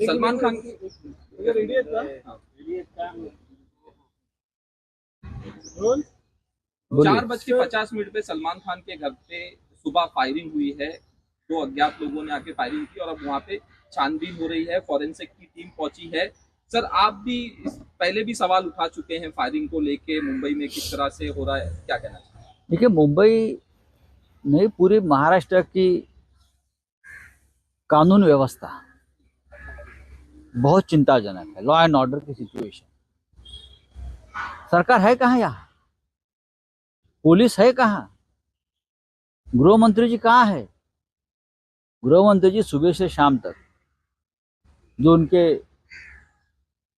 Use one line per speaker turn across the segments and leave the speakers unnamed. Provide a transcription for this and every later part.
सलमान खान चार बज के पचास मिनट पे सलमान खान के घर पे सुबह फायरिंग हुई है। दो अज्ञात लोगों ने आके फायरिंग की और अब वहाँ पे छानबीन हो रही है। फॉरेंसिक की टीम पहुँची है। सर आप भी पहले भी सवाल उठा चुके हैं फायरिंग को लेके। मुंबई में किस तरह से हो रहा है? क्या कहना चाहिए
देखिए मुंबई नहीं पूरी महाराष्ट्र की कानून व्यवस्था। बहुत चिंताजनक है लॉ एंड ऑर्डर की सिचुएशन सरकार है कहाँ यहाँ? पुलिस है कहाँ? गृह मंत्री जी कहाँ है? गृह मंत्री जी सुबह से शाम तक, जो उनके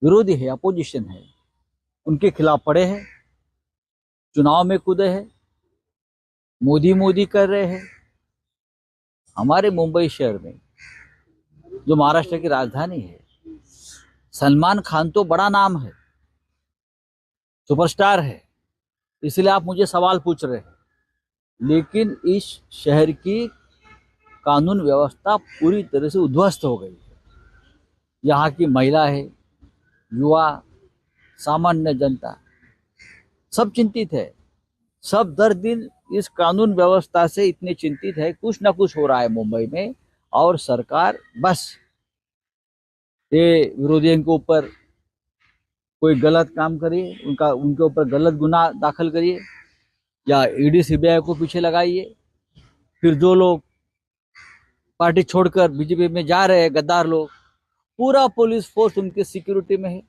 विरोधी है अपोजिशन है, उनके खिलाफ पड़े हैं, चुनाव में कूदे हैं मोदी मोदी कर रहे हैं। हमारे मुंबई शहर में जो महाराष्ट्र की राजधानी है। सलमान खान तो बड़ा नाम है, सुपरस्टार है, इसलिए आप मुझे सवाल पूछ रहे हैं। लेकिन इस शहर की कानून व्यवस्था पूरी तरह से उद्ध्वस्त हो गई है। यहाँ की महिला है, युवा, सामान्य जनता, सब चिंतित है। सब दर दिन इस कानून व्यवस्था से इतने चिंतित है, कुछ ना कुछ हो रहा है मुंबई में। और सरकार, बस। ये विरोधियों के ऊपर कोई गलत काम करिए, उनका, उनके ऊपर गलत गुना दाखिल करिए, या ईडी सीबीआई को पीछे लगाइए। फिर जो लोग पार्टी छोड़कर बीजेपी में जा रहे हैं, गद्दार लोग, पूरा पुलिस फोर्स उनकी सिक्योरिटी में है।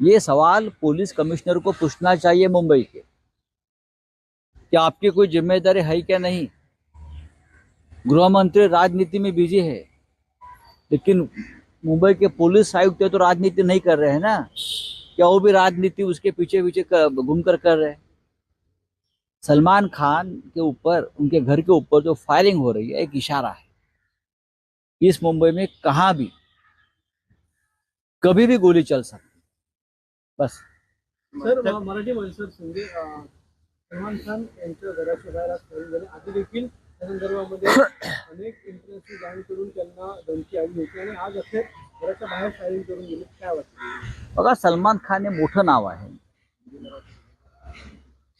ये सवाल पुलिस कमिश्नर को पूछना चाहिए मुंबई के। कि आपकी कोई ज़िम्मेदारी है क्या नहीं? गृह मंत्री राजनीति में बिज़ी है। लेकिन मुंबई के पुलिस आयुक्त तो राजनीति नहीं कर रहे हैं ना। क्या वो भी राजनीति उसके पीछे पीछे घूम कर कर रहे हैं? सलमान खान के ऊपर, उनके घर के ऊपर जो फायरिंग हो रही है, एक इशारा है। इस मुंबई में कहाँ भी, कभी भी गोली चल सकती बस।
सर मराठी सलमान खान यांच्या घराच्या बाहेर आज झाली आधी देखील संदर्भामध्ये अनेक इंटरनेटची जाण करून त्यांना धमकी आली होती आणि आज अखेर घराच्या बाहेर फायरिंग करून गेले. काय वाटतं?
बघा सलमान खान हे मोठं नाव आहे.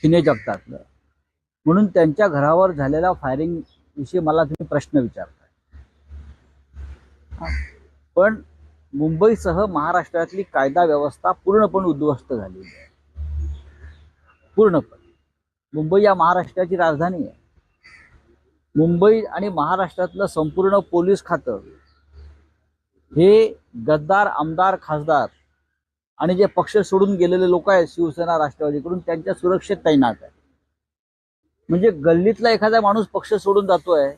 सिने जगतातलं. म्हणून त्यांच्या घरावर झालेल्या फायरिंग विषयी मला तुम्ही प्रश्न विचारताय. पण मुंबईसह महाराष्ट्रातली कायदा व्यवस्था पूर्णपणे उद्ध्वस्त झालेली आहे. पूर्णपणे. मुंबई या महाराष्ट्राची राजधानी आहे. मुंबई आणि महाराष्ट्रातलं संपूर्ण पोलीस खातं हे गद्दार आमदार खासदार आणि जे पक्ष सोडून गेलेले लोक आहेत शिवसेना राष्ट्रवादीकडून त्यांच्या सुरक्षेत तैनात आहे म्हणजे गल्लीतला एखादा माणूस पक्ष सोडून जातोय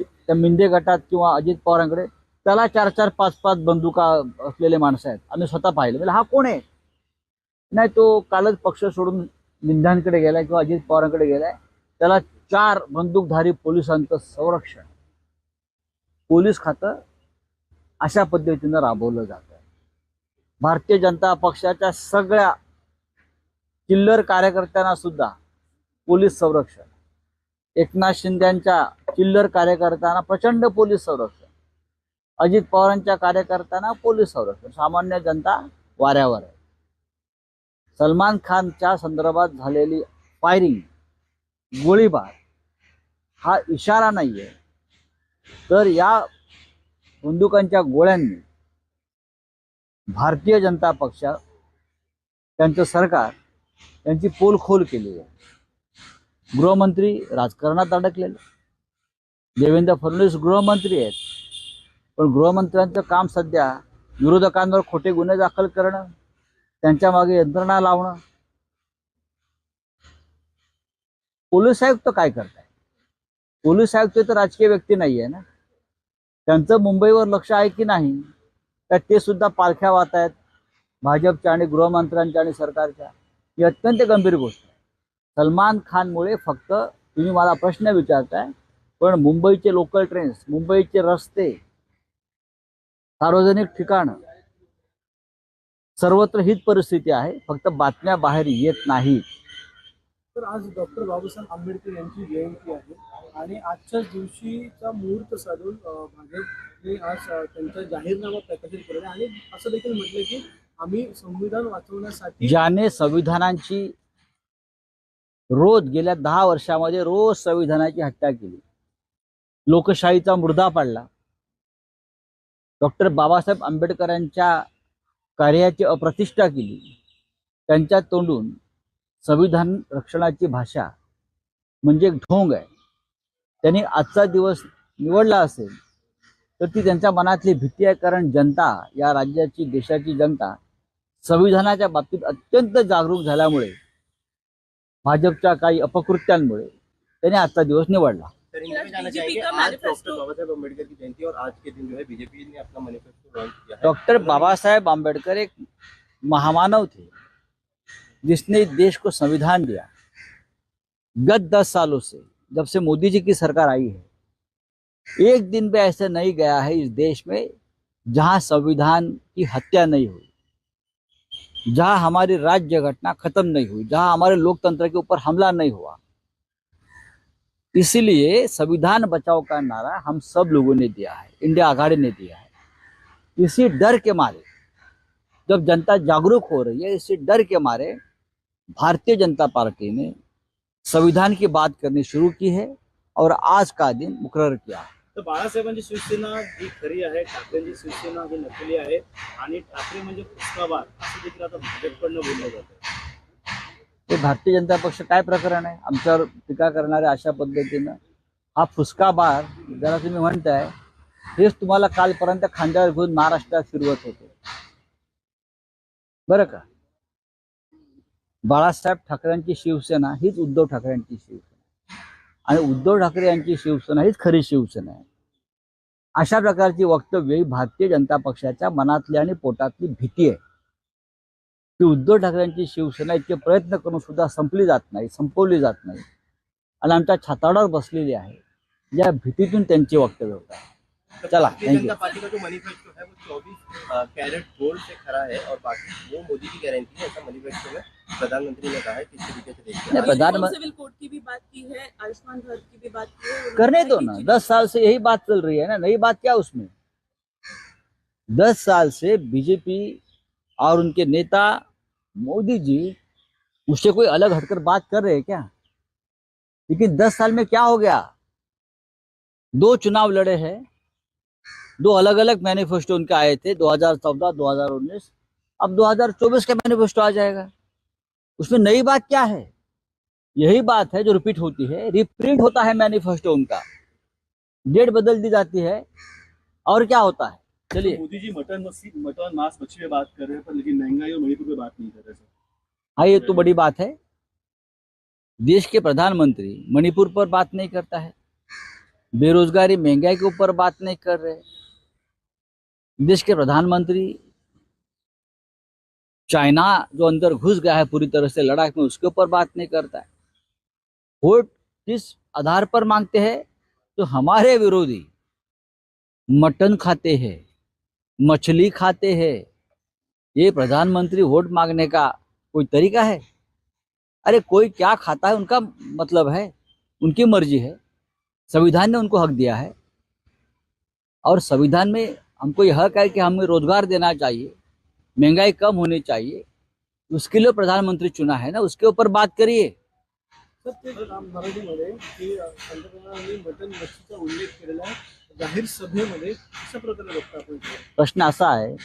त्या मिंदे गटात किंवा अजित पवारांकडे त्याला चार चार पाच पाच बंदुका असलेले माणसं आहेत. आम्ही स्वतः पाहिले. म्हणजे हा कोण आहे? नाही तो कालच पक्ष सोडून मिंधांकडे गेलाय किंवा अजित पवारांकडे गेलाय. त्याला चार बंदूकधारी पोलिसांचं संरक्षण. पोलीस खातं अशा पद्धतीनं राबवलं जात. भारतीय जनता पक्षाच्या सगळ्या चिल्लर कार्यकर्त्यांना सुद्धा पोलीस संरक्षण. एकनाथ शिंद्यांच्या चिल्लर कार्यकर्त्यांना प्रचंड पोलीस संरक्षण. अजित पवारांच्या कार्यकर्त्यांना पोलीस संरक्षण. सामान्य जनता वाऱ्यावर आहे. सलमान खानच्या संदर्भात झालेली फायरिंग गोळीबार हा इशारा नाहीये. तर या बंदुकांच्या गोळ्यांनी भारतीय जनता पक्ष त्यांचं सरकार त्यांची पोलखोल केली आहे. गृहमंत्री राजकारणात अडकलेले. देवेंद्र फडणवीस गृहमंत्री आहेत. पण गृहमंत्र्यांचं काम सध्या विरोधकांवर खोटे गुन्हे दाखल करणं त्यांच्या मागे यंत्रणा लावणं. पोलीस आयुक्त काय करतात? पोलीस आयुक्त तर राजकीय व्यक्ती नाही आहे ना. त्यांचं मुंबईवर लक्ष आहे की नाही तर ते सुद्धा पालख्या वाहत आहेत भाजपच्या आणि गृहमंत्र्यांच्या आणि सरकारच्या. ही अत्यंत गंभीर गोष्ट आहे. सलमान खानमुळे फक्त तुम्ही मला प्रश्न विचारताय पण मुंबईचे लोकल ट्रेन्स मुंबईचे रस्ते सार्वजनिक ठिकाणं सर्वत्र हीच परिस्थिती आहे. फक्त बातम्या बाहेर येत नाही
तर आज डॉक्टर बाबासाहेब आंबेडकर यांची जयंती आहे. आणि आजच्याच दिवशीचा मुहूर्त साधून भाजपने आज त्यांचा जाहीरनामा प्रकाशित केला आणि असं देखील म्हटलं की आम्ही संविधान वाचवण्यासाठी
ज्याने संविधानाची रोज गेल्या दहा वर्षामध्ये रोज संविधानाची हत्या केली. लोकशाहीचा मुर्दा पाडला. डॉक्टर बाबासाहेब आंबेडकरांच्या कार्याची अप्रतिष्ठा केली. त्यांच्या तोंडून संविधान रक्षणाची भाषा म्हणजे एक ढोंग आहे. त्यांनी आजचा दिवस निवडला असेल तर ती त्यांच्या मनातली भीती आहे कारण जनता या राज्याची देशाची जनता संविधानाच्या बाबतीत अत्यंत जागरूक झाल्यामुळे भाजपच्या काही अपकृत्यांमुळे त्याने आजचा दिवस निवडला.
डॉक्टर बाबा साहेब अम्बेडकर की जयंती और आज के दिन जो है बीजेपी ने अपना मैनिफेस्टो लॉन्च किया है।
डॉक्टर बाबा साहेब आम्बेडकर एक महामानव थे। जिसने देश को संविधान दिया। गत दस सालों से जब से मोदी जी की सरकार आई है, एक दिन भी ऐसा नहीं गया है इस देश में जहाँ संविधान की हत्या नहीं हुई, जहाँ हमारी राज्य घटना खत्म नहीं हुई, जहाँ हमारे लोकतंत्र के ऊपर हमला नहीं हुआ। इसीलिए संविधान बचाओ का नारा हम सब लोगों ने दिया है, इंडिया आघाड़ी ने दिया है। इसी डर के मारे, जब जनता जागरूक हो रही है, इसी डर के मारे भारतीय जनता पार्टी ने संविधान की बात करनी शुरू की है और आज का दिन मुकर्र किया है।
तर बाळासाहेबांची शिवसेना जी खरी आहे ठाकरेंची शिवसेना ही नकली आहे आणि ठाकरे म्हणजे फुसकाबाद असं देखील आता भाजपकडनं बोललं जातं
ते भारतीय जनता पक्ष काय प्रकरण आहे? आमच्यावर टीका करणारे अशा पद्धतीनं हा फुसका बार जरा तुम्ही म्हणताय हेच तुम्हाला कालपर्यंत खांद्यावर घेऊन महाराष्ट्रात फिरवत होते. बरं का? बाळासाहेब ठाकरेंची शिवसेना हीच उद्धव ठाकरेंची शिवसेना. आणि उद्धव ठाकरे यांची शिवसेना हीच खरी शिवसेना आहे. अशा प्रकारची वक्तव्य ही भारतीय जनता पक्षाच्या मनातली आणि पोटातली भीती आहे. की उद्धव ठाकरेंची शिवसेना इतके प्रयत्न करून सुद्धा संपली जात नाही संपवली जात नाही. आणि आमच्या छाताडावर बसलेली आहे. या भीतीतून त्यांची वक्तव्य होतात चला, you.
जनता पार्टी का जो मैनिफेस्टो है वो चौबीस कैरेट गोल्ड से खरा है और बाकी वो मोदी की गारंटी है ऐसा मैनिफेस्टो में प्रधानमंत्री ने कहा है किस तरीके से देखते
नहीं,
हैं
प्रधान-
सिविल कोड की भी बात की है आयुष्मान भारत की भी बात की है
करने दो ना दस साल से यही बात चल रही है ना नई बात क्या उसमें? दस साल से बीजेपी और उनके नेता मोदी जी उससे कोई अलग हटकर बात कर रहे हैं क्या? लेकिन दस साल में क्या हो गया? दो चुनाव लड़े हैं दो अलग अलग मैनिफेस्टो उनके आए थे 2014 2019 अब 2024 का मैनिफेस्टो आ जाएगा। उसमें नई बात क्या है? यही बात है जो रिपीट होती है। रिप्रिंट होता है मैनिफेस्टो उनका। डेट बदल दी जाती है। और क्या होता है? चलिए।
मोदी जी मटन मच्छी मटन मांस मच्छी में बात कर रहे हैं पर लेकिन महँगाई और मणिपुर पे बात नहीं कर रहे सर।
हाँ ये तो बड़ी बात है। देश के प्रधानमंत्री मणिपुर पर बात नहीं करता है। बेरोजगारी महँगाई के ऊपर बात नहीं कर रहे। देश के प्रधानमंत्री, चाइना जो अंदर घुस गया है पूरी तरह से लड़ाई में, उसके ऊपर बात नहीं करता है। वोट किस आधार पर मांगते हैं? तो हमारे विरोधी मटन खाते हैं, मछली खाते हैं। ये प्रधानमंत्री वोट मांगने का कोई तरीका है? अरे कोई क्या खाता है उनका मतलब है? उनकी मर्ज़ी है। संविधान ने उनको हक दिया है। और संविधान में हमको यह हक है कि हमें रोजगार देना चाहिए महंगाई कम होनी चाहिए उसके लिए प्रधानमंत्री चुना है ना उसके ऊपर बात करिए।
तर ते मराठीमध्ये की अं, पंतप्रधानांनी मटन मच्छीचा उल्लेख केलेला आहे. जाहीर सभेमध्ये अशा प्रकारे बघता आपण ते.
प्रश्न असा आहे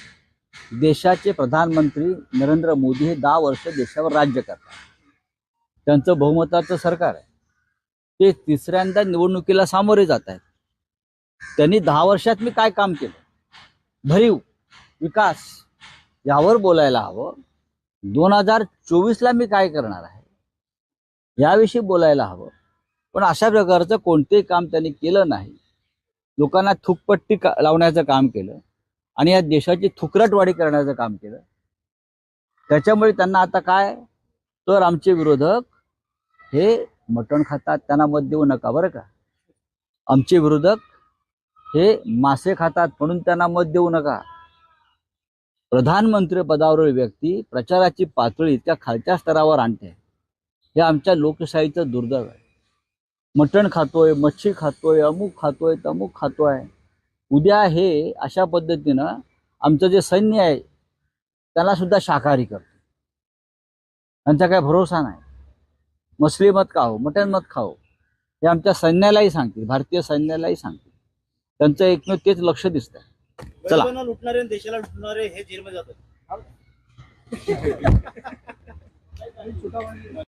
देशाचे प्रधानमंत्री नरेंद्र मोदी हे दहा वर्ष देशावर राज्य करतात. त्यांचं बहुमताचं सरकार आहे. ते तिसऱ्यांदा निवडणुकीला सामोरे जात आहेत. त्यांनी दहा वर्षात मी काय काम केलं? भरीव विकास यावर बोलायला हवं. दोन हजार चोवीसला मी काय करणार आहे? याविषयी बोलायला हवं. पण अशा प्रकारचं कोणतेही काम त्यांनी केलं नाही. लोकांना थुकपट्टी का- लावण्याचं काम केलं आणि या देशाची थुकरटवाडी करण्याचं काम केलं. त्याच्यामुळे त्यांना आता काय? तर आमचे विरोधक हे मटण खातात त्यांना मत देऊ नका बरं का. आमचे विरोधक हे मासे खातात म्हणून त्यांना मत देऊ नका. प्रधानमंत्री पदावरील व्यक्ती प्रचाराची पातळी इतक्या खालच्या स्तरावर आणते. हे आमच्या लोकशाहीचं दुर्दैव आहे. मटण खातोय मच्छी खातोय अमुक खातोय तमुक खातोय. उद्या हे अशा पद्धतीनं आमचं जे सैन्य आहे त्याला सुद्धा शाकाहारी करतो. त्यांचा काय भरोसा नाही. मछली मत खाओ मटण मत खाओ हे आमच्या सैन्यालाही सांगतील भारतीय सैन्यालाही सांगतील. त्यांचं एकमेव तेच लक्ष दिसतंय. चला.
लुटणारे आणि देशाला लुटणारे हे जेलमध्ये जातात.